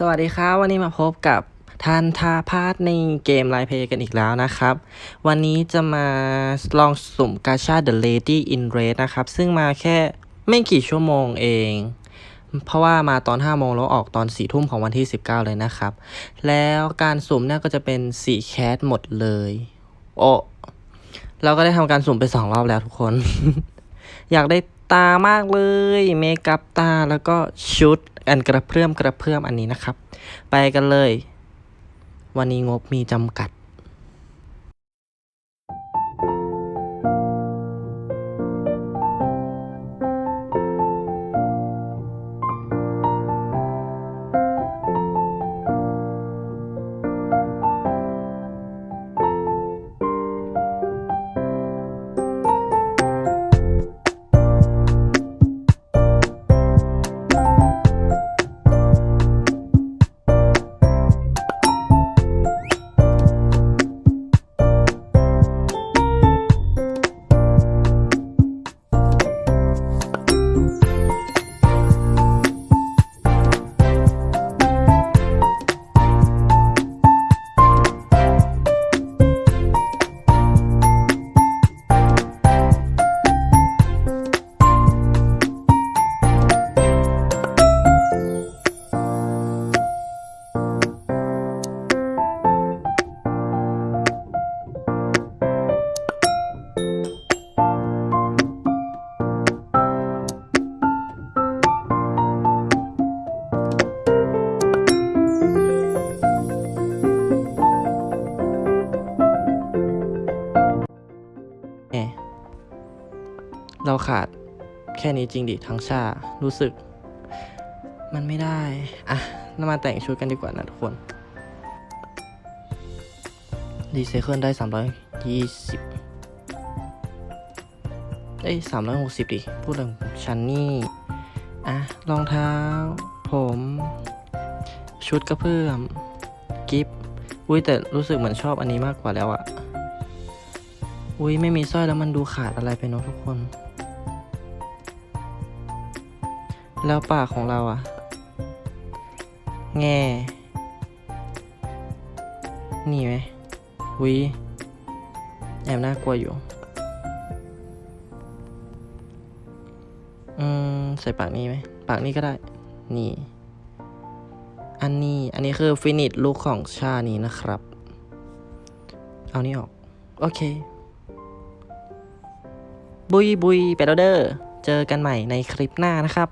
สวัสดีครับ วันนี้มาพบกับทันทาพาร์ทในเกมไลเพย์กันอีกแล้วนะครับ วันนี้จะมาลองสุ่มกาชา The Lady in Red นะครับ ซึ่งมาแค่ไม่กี่ชั่วโมงเอง เพราะว่ามาตอน 5 โมงแล้วออกตอน 4 ทุ่มของวันที่ 19 เลยนะครับ แล้วการสุ่มเนี่ยก็จะเป็น 4 แคสหมดเลย โอ้เราก็ได้ทำการสุ่มไป 2 รอบแล้วทุกคน อยากได้ ตามากเลยเมคอัพตาแล้วก็ชุดอันกระเพื่อมกระเพื่อมอันนี้นะครับ ไปกันเลย วันนี้งบมีจำกัด เราขาดแค่นี้จริงดิทั้งชา รู้สึก มันไม่ได้ อะเรามาแต่งชุดกันดีกว่านะทุกคนรีไซเคิลได้สามร้อยยี่สิบเอ้ยสามร้อยหกสิบดิ พูดถึงชันนี่ อะ รองเท้า ผม ชุดกระเพื่อม กิฟต์อุ้ยแต่รู้สึกเหมือนชอบอันนี้มากกว่าแล้วอะอุ้ยไม่มีสร้อยแล้วมันดูขาดอะไรไปเนาะทุกคน แล้วปากของเราอะแง่นี่ไหมอุ้ยแอบน่ากลัวอยู่ อืม ใส่ปากนี้ไหม ปากนี้ก็ได้ นี่ อันนี้ อันนี้คือฟินิชลุคของชานี้นะครับ เอานี่ออก โอเค บุยบุยไปแล้วเด้อ เจอกันใหม่ในคลิปหน้านะครับ